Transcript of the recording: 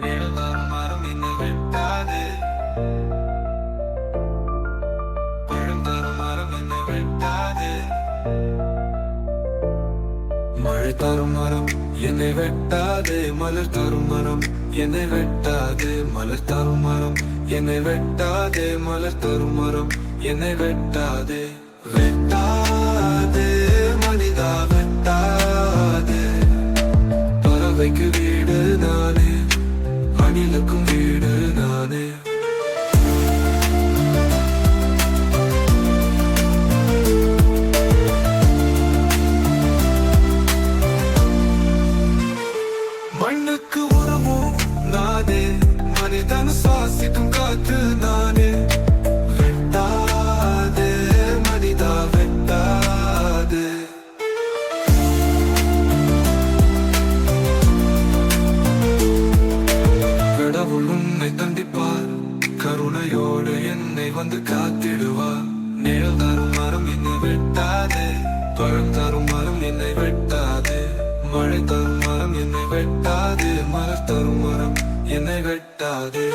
நிழல் மரம் என்னை வெட்டாது. பழம் மரம் என்னை வெட்டாது. மழை தரும் மரம் என்னை வெட்டாது. மலர் தரும் மரம் என்னை வெட்டாது. மலர் தரும் மரம் என்னை வெட்டாது. மலர் தரும் மரம் என்னை வெட்டாது. வெட்டாது மனிதா வெட்டாது. பறவைக்கு வீடு நானே. அணிலுக்கும் வந்து காத்திடுவா. நிழல் தரும் மரம் என்னை வெட்டாதே. பழம் தரும் மரம் என்னை வெட்டாதே. மழை தரும் மரம் என்னை வெட்டாதே. மலர் தரும் மரம் என்னை வெட்டாதே.